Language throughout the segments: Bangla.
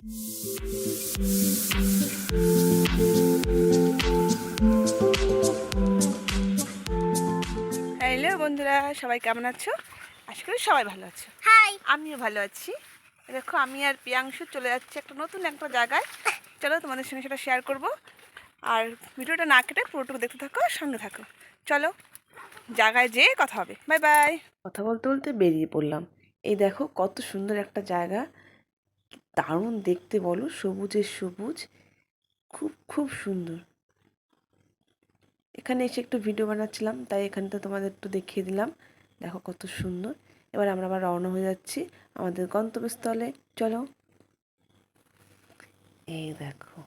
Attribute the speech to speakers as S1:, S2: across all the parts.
S1: হ্যালো বন্ধুরা সবাই কেমন আছো? আশা করি সবাই ভালো আছো।
S2: হাই।
S1: আমিও ভালো আছি। দেখো আমি আর প্রিয়াংশু চলে যাচ্ছি একটা নতুন একটা জায়গায়। চলো তোমাদের সঙ্গে সেটা শেয়ার করব। আর ভিডিওটা না কেটে পুরোটুকু দেখতে থাকো সঙ্গে থাকো। চলো জায়গায় যেয়ে কথা হবে। বাই বাই কথা বলতে বলতে বেরিয়ে পড়লাম। এই দেখো কত সুন্দর একটা জায়গা। দারুণ দেখতে বলো, সবুজের সবুজ। খুব খুব সুন্দর। এখানে এসে একটু ভিডিও বানাচ্ছিলাম, তাই এখানে তো তোমাদের একটু দেখিয়ে দিলাম। দেখো কত সুন্দর। এবার আমরা আবার রওনা হয়ে যাচ্ছি আমাদের গন্তব্যস্থলে। চলো। এই দেখো।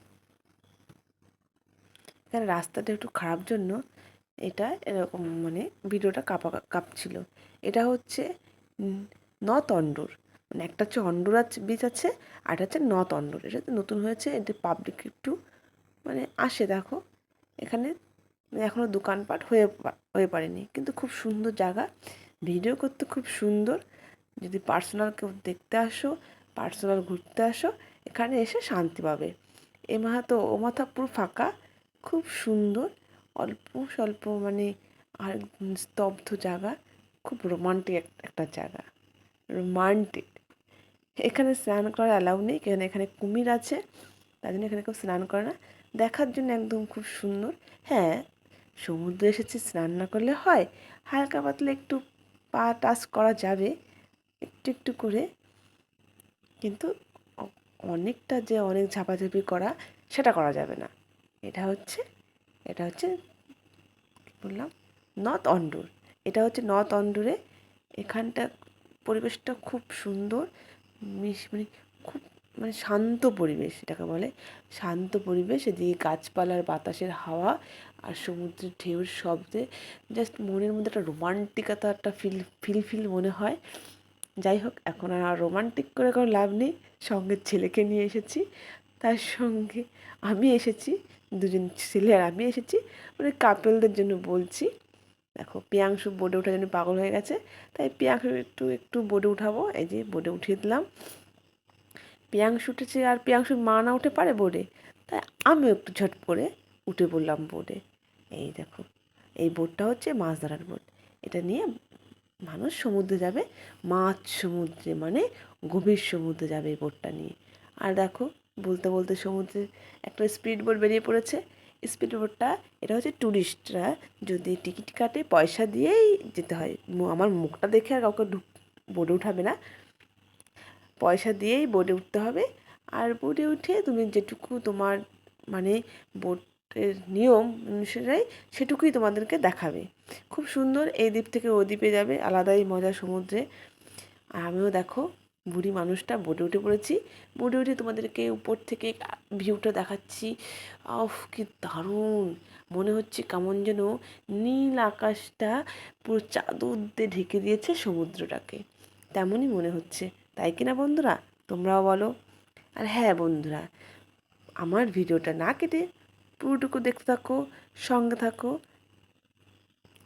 S1: এখানে রাস্তাটা একটু খারাপ জন্য এটা এরকম মানে ভিডিওটা কাঁপা, কাঁপছিল। এটা হচ্ছে অন্ডোর মানে একটা হচ্ছে অন্ডোর আছে বিচ আছে, আর একটা হচ্ছে নর্থ অন্ডোর। এটা নতুন হয়েছে এটা পাবলিক একটু মানে আসে, দেখো। এখানে এখনও দোকানপাট হয়ে হয়ে পারেনি। কিন্তু খুব সুন্দর জায়গা। ভিডিও করতে খুব সুন্দর। যদি পার্সোনাল কেউ দেখতে আসো, পার্সোনাল ঘুরতে আসো, এখানে এসে শান্তি পাবে। এ মাথা তো, ও মাথা পুরো ফাঁকা। খুব সুন্দর। অল্প স্বল্প মানে আর স্তব্ধ জায়গা। খুব রোমান্টিক একটা জায়গা। রোমান্টিক এখানে স্নান করার অ্যালাউ নেই কেন এখানে কুমির আছে, তার জন্য এখানে কেউ স্নান করে না। দেখার জন্য একদম খুব সুন্দর। হ্যাঁ সমুদ্রে এসেছি, স্নান না করলে হয়। হালকা পাতলা একটু পা টাচ করা যাবে, একটু একটু করে। কিন্তু অনেকটা যে অনেক ঝাপাঝাপি করা, সেটা করা যাবে না। এটা হচ্ছে এটা হচ্ছে বললাম? নর্থ অন্ডুর। এটা হচ্ছে নর্থ অন্ডুরে। এখানটা পরিবেশটা খুব সুন্দর। মিশ মানে খুব মানে শান্ত পরিবেশ এটাকে বলে। শান্ত পরিবেশ, এদিকে গাছপালার বাতাসের হাওয়া আর সমুদ্রের ঢেউর শব্দে জাস্ট মনের মধ্যে একটা রোমান্টিকতা, একটা ফিল ফিল ফিল মনে হয়। যাই হোক, এখন আর রোমান্টিক করে কোনো লাভ নেই। সঙ্গে ছেলেকে নিয়ে এসেছি। তার সঙ্গে আমি এসেছি। দুজন ছেলে আর আমি এসেছি। মানে কাপেলদের জন্য বলছি। দেখো, পিয়াংশু বোর্ডে ওঠার জন্য পাগল হয়ে গেছে। তাই পিয়াংশু একটু একটু বোর্ডে উঠাবো। এই যে বোর্ডে উঠিয়ে দিলাম। পিয়াংশু উঠেছে আর পিয়াংশুর মা না উঠে পারে বোর্ডে। তাই আমিও একটু ঝট করে উঠে পড়লাম বোর্ডে। এই দেখো, এই বোটটা হচ্ছে মাছ ধরার বোট এটা নিয়ে মানুষ সমুদ্রে যাবে, মাছ সমুদ্রে মানে গভীর সমুদ্রে যাবে এই বোটটা নিয়ে। আর দেখো, বলতে বলতে সমুদ্রে একটা স্পিড বোট বেরিয়ে পড়েছে। স্পিড বোটটা এটা হচ্ছে ট্যুরিস্টরা যদি টিকিট কাটে, পয়সা দিয়েই যেতে হয়। আমার মুখটা দেখে আর কাউকে বোটে উঠাবে না। পয়সা দিয়েই বোটে উঠতে হবে। আর বোটে উঠে তুমি যেটুকু তোমার মানে বোটের নিয়ম অনুসারে সেটুকুই তোমাদেরকে দেখাবে। খুব সুন্দর এই দ্বীপ থেকে ও দ্বীপে যাবে, আলাদাই মজা সমুদ্রে। আমিও দেখো। বুড়ি মানুষটা বোটে উঠে পড়েছি। বোটে উঠে তোমাদেরকে উপর থেকে ভিউটা দেখাচ্ছি। আফ কি দারুণ! মনে হচ্ছে কেমন যেন নীল আকাশটা পুরো চাদর দিয়ে ঢেকে দিয়েছে সমুদ্রটাকে। তেমনই মনে হচ্ছে। তাই কি না বন্ধুরা? তোমরাও বলো। আর হ্যাঁ বন্ধুরা, আমার ভিডিওটা না কেটে পুরোটুকু দেখতে থাকো, সঙ্গে থাকো।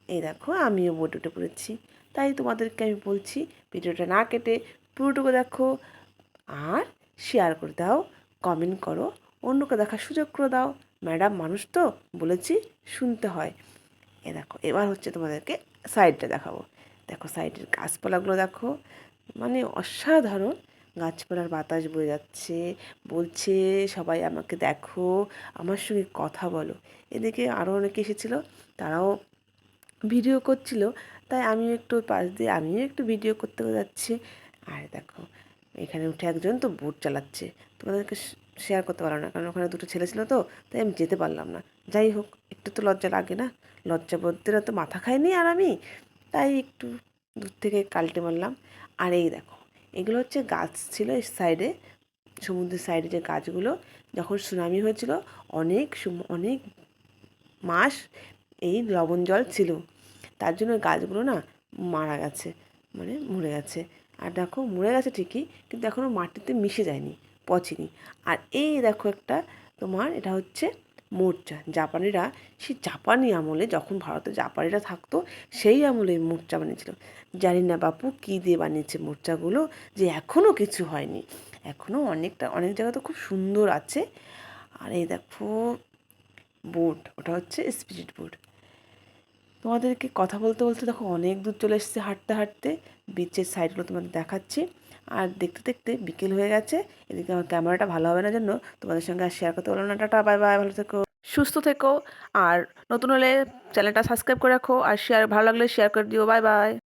S1: এই দেখো, আমিও বোট উঠে পড়েছি। তাই তোমাদেরকে আমি বলছি, ভিডিওটা না কেটে পুরোটুকু দেখো। আর শেয়ার করে দাও কমেন্ট করো, অন্যকে দেখার সুযোগ করে দাও। ম্যাডাম মানুষ তো, বলেছি শুনতে হয়। এ দেখো, এবার হচ্ছে তোমাদেরকে সাইডটা দেখাবো। দেখো সাইডের গাছপালাগুলো দেখো মানে অসাধারণ। গাছপালার বাতাস বয়ে যাচ্ছে, বলছে, সবাই আমাকে দেখো, আমার সঙ্গে কথা বলো। এদিকে আরও অনেকে এসেছিল, তারাও ভিডিও করছিল। তাই আমিও একটু পাশ দিয়ে, আমিও একটু ভিডিও করতে যাচ্ছি। আর দেখো, এখানে উঠে একজন তো বোট চালাচ্ছে। তোমাদেরকে শেয়ার করতে পারলাম না, কারণ ওখানে দুটো ছেলে ছিল তো, তাই আমি যেতে পারলাম না। যাই হোক, একটু তো লজ্জা লাগে না? লজ্জা বোধরা তো মাথা খায়নি আর আমি? তাই একটু দূর থেকে কালটে মারলাম। আর এই দেখো, এগুলো হচ্ছে গাছ ছিল এই সাইডে সমুদ্রের সাইডে যে গাছগুলো, যখন সুনামি হয়েছিল, অনেক অনেক মাস এই লবণ জল ছিল। তার জন্য গাছগুলো না মারা গেছে মানে মরে গেছে। আর দেখো মরে গেছে ঠিকই, কিন্তু এখনও মাটিতে মিশে যায়নি, পচেনি। আর এই দেখো একটা তোমার, এটা হচ্ছে মোর্চা। জাপানিরা, সেই জাপানি আমলে যখন ভারতে জাপানিরা থাকতো, সেই আমলে মোর্চা বানিয়েছিল। জানি না বাপু, কী দিয়ে বানিয়েছে মোর্চাগুলো, যে এখনও কিছু হয়নি। এখনও অনেকটা, অনেক জায়গা তো খুব সুন্দর আছে। আর এই দেখো বোট ওটা হচ্ছে স্পিরিট বোট তোমাদেরকে কথা বলতে বলতে দেখো অনেক দূর চলে এসেছে হাঁটতে হাঁটতে। বিচের সাইডগুলো তোমাদের দেখাচ্ছি। আর দেখতে দেখতে বিকেল হয়ে গেছে। এদিকে আমার ক্যামেরাটা ভালো হবে না জন্য তোমাদের সঙ্গে আর শেয়ার করতে পারলাম না। টাটা বাই বাই ভালো থেকো। সুস্থ থেকো। আর নতুন হলে চ্যানেলটা সাবস্ক্রাইব করে রাখো। আর শেয়ার ভালো লাগলে শেয়ার করে দিও। Bye bye